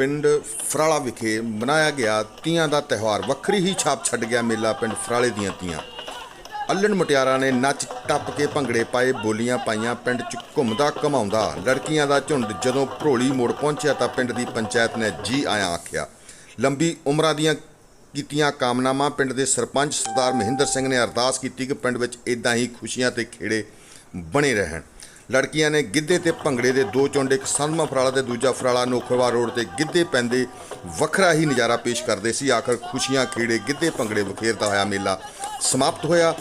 ਪਿੰਡ ਫਰਾਲਾ ਵਿਖੇ ਮਨਾਇਆ ਗਿਆ ਤੀਆਂ ਦਾ ਤਿਉਹਾਰ। ਵੱਖਰੀ ਹੀ ਛਾਪ ਛੱਡ ਗਿਆ ਮੇਲਾ ਪਿੰਡ ਫਰਾਲੇ ਦੀਆਂ ਤੀਆਂ। ਅੱਲਣ ਮੁਟਿਆਰਾਂ ਨੇ ਨੱਚ ਟੱਪ ਕੇ ਭੰਗੜੇ ਪਾਏ, ਬੋਲੀਆਂ ਪਾਈਆਂ, ਪਿੰਡ 'ਚ ਘੁੰਮਦਾ ਘਮਾਉਂਦਾ। ਲੜਕੀਆਂ ਦਾ ਝੁੰਡ ਜਦੋਂ ਭਰੋਲੀ ਮੋੜ ਪਹੁੰਚਿਆ ਤਾਂ ਪਿੰਡ ਦੀ ਪੰਚਾਇਤ ਨੇ ਜੀ ਆਇਆਂ ਆਖਿਆ, ਲੰਬੀ ਉਮਰਾਂ ਦੀਆਂ ਕੀਤੀਆਂ ਕਾਮਨਾਵਾਂ ਪਿੰਡ ਦੇ ਸਰਪੰਚ ਸਰਦਾਰ ਮਹਿੰਦਰ ਸਿੰਘ ਨੇ ਅਰਦਾਸ ਕੀਤੀ ਕਿ ਪਿੰਡ ਵਿੱਚ ਇਦਾਂ ਹੀ ਖੁਸ਼ੀਆਂ ਤੇ ਖੇੜੇ ਬਣੇ ਰਹਿਣ। ਲੜਕੀਆਂ ਨੇ ਗਿੱਧੇ ਤੇ ਭੰਗੜੇ ਦੇ ਦੋ ਚੁੰਡ, ਇੱਕ ਸੰਧਮਾ ਫਰਾਲਾ ਤੇ ਦੂਜਾ ਫਰਾਲਾ ਨੋਖਵਾ ਰੋਡ ਤੇ ਗਿੱਧੇ ਪੈਂਦੇ ਵੱਖਰਾ ਹੀ ਨਜ਼ਾਰਾ ਪੇਸ਼ ਕਰਦੇ ਸੀ। ਆਖਰ ਖੁਸ਼ੀਆਂ ਖੇੜੇ ਗਿੱਧੇ ਭੰਗੜੇ ਵਖੇਰਦਾ ਹੋਇਆ ਮੇਲਾ। ਸਮਾਪਤ ਹੋਇਆ।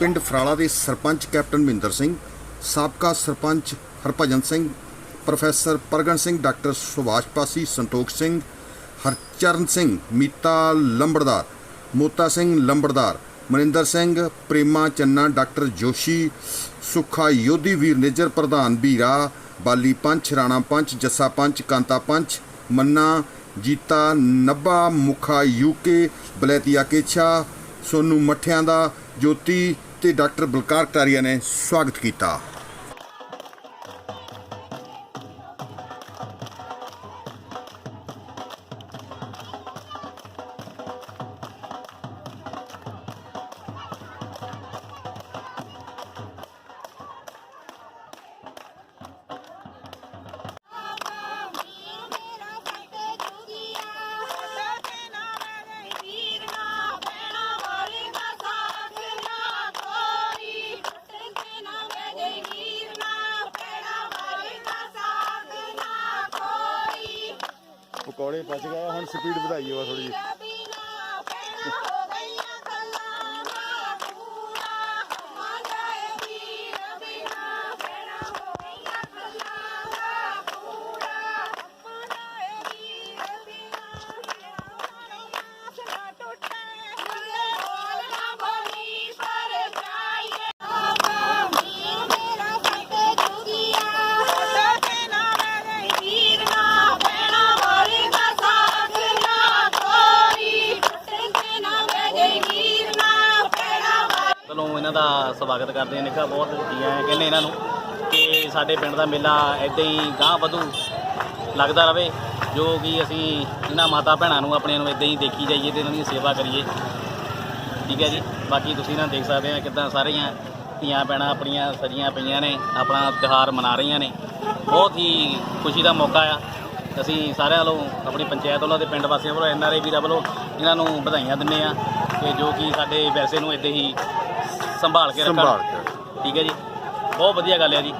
ਪਿੰਡ ਫਰਾਲਾ ਦੇ ਸਰਪੰਚ ਕੈਪਟਨ ਮਹਿੰਦਰ ਸਿੰਘ, ਸਾਬਕਾ sarpanch Harbhajan Singh, professor Pargan Singh, doctor Subhash Pasi, Santokh Singh, Harcharan Singh, Meeta lambardar, Mota Singh lambardar Maninder Singh, Prema Channa, doctor Joshi, Sukha Yodhi Veer Nijjar ਪ੍ਰਧਾਨ ਬੀਰਾ ਬਾਲੀ ਪੰਚ, ਰਾਣਾ ਪੰਚ, ਜੱਸਾ ਪੰਚ, ਕਾਂਤਾ ਪੰਚ, ਮੰਨਾ, ਜੀਤਾ, ਨੱਬਾ, ਮੁਖਾ ਯੂਕੇ ਬਲੈਤੀਆ ਕੇਛਾ, ਸੋਨੂ ਮੱਠਿਆਂ ਦਾ ਜੋਤੀ ਤੇ ਡਾਕਟਰ ਬਲਕਾਰ ਕਟਾਰੀਆ ਨੇ ਸਵਾਗਤ ਕੀਤਾ। ਪਕੌੜੇ ਪਚ ਗਏ ਹੁਣ ਸਪੀਡ ਵਧਾਈ ਵਾ ਥੋੜੀ ਜਿਹੀ। ਦਾ ਸਵਾਗਤ ਕਰਦੇ ਹਾਂ। ਨਿੱਘਾ ਬਹੁਤ ਜੀਆਂ ਕਹਿੰਦੇ ਇਹਨਾਂ ਨੂੰ ਕਿ ਸਾਡੇ ਪਿੰਡ ਦਾ ਮੇਲਾ ਇਦਾਂ ਹੀ ਗਾਂ ਵਧੂ ਲੱਗਦਾ ਰਵੇ, ਜੋ ਕਿ ਅਸੀਂ ਇਹਨਾਂ ਮਾਤਾ ਭੈਣਾਂ ਨੂੰ ਆਪਣਿਆਂ ਨੂੰ ਇਦਾਂ ਹੀ ਦੇਖੀ ਜਾਈਏ ਤੇ ਇਹਨਾਂ ਦੀ ਸੇਵਾ ਕਰੀਏ। ਠੀਕ ਹੈ ਜੀ? ਬਾਕੀ ਤੁਸੀਂ ਨਾ ਦੇਖ ਸਕਦੇ ਆ ਕਿਦਾਂ ਸਾਰੀਆਂ ਧੀਆਂ ਭੈਣਾਂ ਆਪਣੀਆਂ ਸਜੀਆਂ ਪਈਆਂ ਨੇ, ਆਪਣਾ ਤਿਉਹਾਰ ਮਨਾ ਰਹੀਆਂ ਨੇ। ਬਹੁਤ ਹੀ ਖੁਸ਼ੀ ਦਾ ਮੌਕਾ ਆ। ਅਸੀਂ ਸਾਰਿਆਂ ਵੱਲੋਂ ਆਪਣੀ ਪੰਚਾਇਤ ਵੱਲੋਂ ਤੇ ਪਿੰਡ ਵਾਸੀਆਂ ਵੱਲੋਂ ਐਨਆਰਆਈ ਵੀਰਾਂ ਵੱਲੋਂ ਇਹਨਾਂ ਨੂੰ ਵਧਾਈਆਂ ਦਿੰਦੇ ਆ ਕਿ ਜੋ ਕਿ ਸਾਡੇ ਵੈਸੇ ਨੂੰ ਇਦਾਂ ਹੀ ਸੰਭਾਲ ਕੇ ਰੱਖਣ। ਸੰਭਾਲ ਕੇ। ਠੀਕ ਹੈ ਜੀ। ਬਹੁਤ ਵਧੀਆ ਗੱਲ ਹੈ ਜੀ।